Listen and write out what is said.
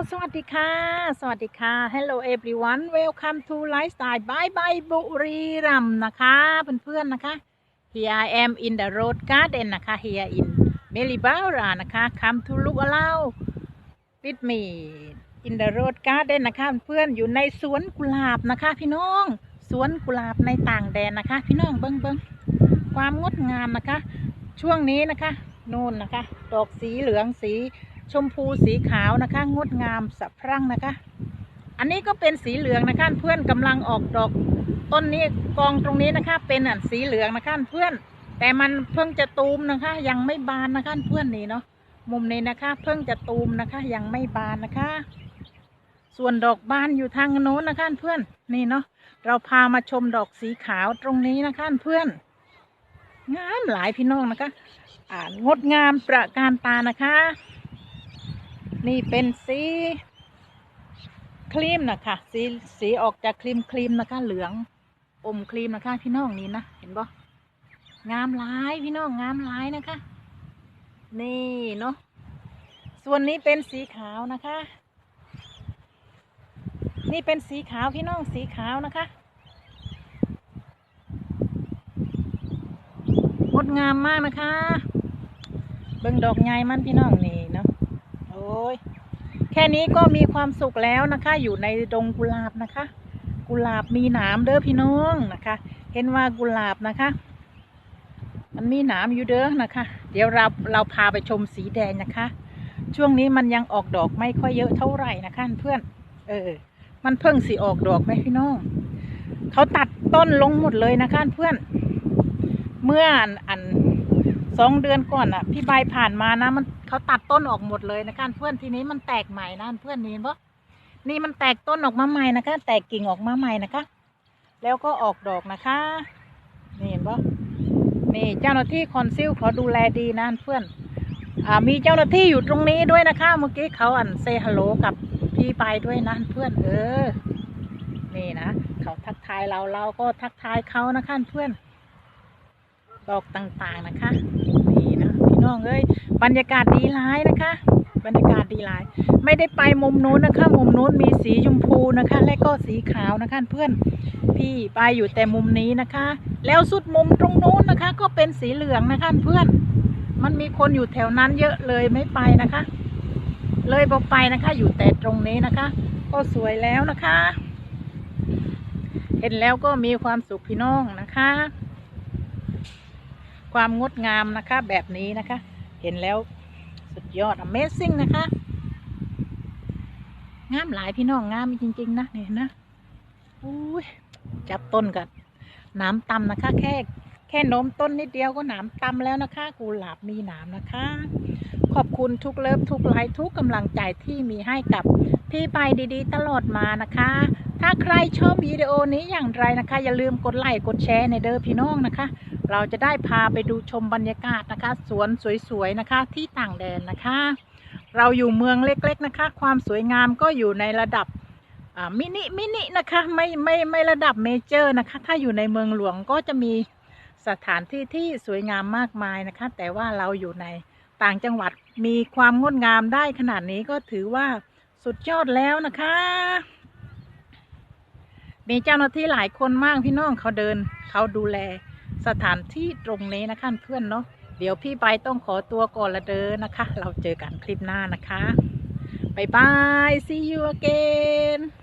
ลสวัสดีค่ะ สวัสดีค่ะ Hello everyone welcome to lifestyle bye bye บุรีรัมนะคะเพื่อนๆนะคะ Here I am in the road garden นะคะ Here in Melibara นะคะ come to look around with me in the road garden นะคะเพื่อนๆอยู่ในสวนกุหลาบนะคะ พี่น้องสวนกุหลาบในต่างแดนนะคะ พี่น้องเบิ้งเบิ้งความงดงามนะคะ ช่วงนี้นะคะนู่นนะคะ ดอกสีเหลืองสี ชมพูสีขาวนะคะ งดงามสะพรั่งนะคะ อันนี้ก็เป็นสีเหลืองนะคะเพื่อนกำลังออกดอก ต้นนี้กองตรงนี้นะคะ เป็นอันสีเหลืองนะคะเพื่อน แต่มันเพิ่งจะตูมนะคะ ยังไม่บานนะคะเพื่อนนี่เนาะมุมนี้นะคะ เพิ่งจะตูมนะคะ ยังไม่บานนะคะ ส่วนดอกบานอยู่ทางโน้นนะคะเพื่อนนี่เนาะเราพามาชมดอกสีขาวตรงนี้นะคะเพื่อน งามหลายพี่น้องนะคะ อ่างดงามประการตานะคะ นี่เป็นสีครีมนะคะสีสีออกจากครีมครีมนะคะ เหลืองอมครีมนะคะพี่น้องนี่นะเห็นบ่งามหลายพี่น้องงามหลายนะคะ นี่เนาะส่วนนี้เป็นสีขาวนะคะ นี่เป็นสีขาวพี่น้องสีขาวนะคะงดงามมากนะคะ เบิ่งดอกใหญ่มันพี่น้องนี่เนาะ อ้ยแค่นี้ก็มีความสุขแล้วนะคะ อยู่ในดงกุหลาบนะคะ กุหลาบมีหนามเด้อพี่น้องนะคะ เห็นว่ากุหลาบนะคะ มันมีหนามอยู่เด้อนะคะ เดี๋ยวเราเราพาไปชมสีแดงนะคะ ช่วงนี้มันยังออกดอกไม่ค่อยเยอะเท่าไหร่นะคะเพื่อน เออ มันเพิ่งสีออกดอกไหมพี่น้องเขาตัดต้นลงหมดเลยนะคะเพื่อน เมื่ออันอัน สองเดือนก่อนอะ พี่ใบผ่านมานะ มันเขาตัดต้นออกหมดเลยนะคะเพื่อนทีนี้มันแตกใหม่นะเพื่อนนี่เห็นปะนี่มันแตกต้นออกมาใหม่นะคะ แตกกิ่งออกมาใหม่นะคะ แล้วก็ออกดอกนะคะ นี่เห็นปะนี่เจ้าหน้าที่คอนซิลเขาดูแลดีนะเพื่อนอ่ามีเจ้าหน้าที่อยู่ตรงนี้ด้วยนะคะ เมื่อกี้เขาอันเซฮัลโหลกับพี่ใบด้วยนะเพื่อนเออ นี่นะเขาทักทายเราเราก็ทักทายเขานะคะเพื่อน ดอกต่างๆนะคะนี่นะพี่น้องเอ้ยบรรยากาศดีร้ายนะคะ บรรยากาศดีร้าย ไม่ได้ไปมุมนู้นนะคะ มุมนู้นมีสีชมพูนะคะ และก็สีขาวนะคะเพื่อนพี่ไปอยู่แต่มุมนี้นะคะ แล้วสุดมุมตรงนู้นนะคะ ก็เป็นสีเหลืองนะคะเพื่อน มันมีคนอยู่แถวนั้นเยอะเลยไม่ไปนะคะ เลยบอไปนะคะ อยู่แต่ตรงนี้นะคะ ก็สวยแล้วนะคะ เห็นแล้วก็มีความสุขพี่น้องนะคะ ความงดงามนะคะ แบบนี้นะคะ เห็นแล้วสุดยอด Amazing นะคะ งามหลายพี่น้องงามจริง ๆ นะเนี่ยนะอุ้ยจับต้นกันหน้ำตำนะคะ แค่แค่โน้มต้นนิดเดียวก็หนามตำแล้วนะคะกุหลาบมีหนามนะคะ ขอบคุณทุกเลิฟทุกไลค์ทุกกำลังใจที่มีให้กับพี่ไปดีๆ ตลอดมานะคะ ถ้าใครชอบวิดีโอนี้อย่างไรนะคะ อย่าลืมกดไลค์กดแชร์ในเด้อพี่น้องนะคะ เราจะได้พาไปดูชมบรรยากาศนะคะ สวนสวยๆนะคะ ที่ต่างแดนนะคะ เราอยู่เมืองเล็กๆนะคะ ความสวยงามก็อยู่ในระดับมินิมินินะคะไม่ไม่ไม่ระดับเมเจอร์นะคะ ถ้าอยู่ในเมืองหลวงก็จะมีสถานที่ที่สวยงามมากมายนะคะ แต่ว่าเราอยู่ในต่างจังหวัดมีความงดงามได้ขนาดนี้ก็ถือว่าสุดยอดแล้วนะคะ มีเจ้าหน้าที่หลายคนมากพี่น้องเขาเดินเขาดูแล สถานที่ตรงนี้นะคะเพื่อนเนาะเดี๋ยวพี่ไปต้องขอตัวก่อนละเดินนะคะ เราเจอกันคลิปหน้านะคะบายบาย see you again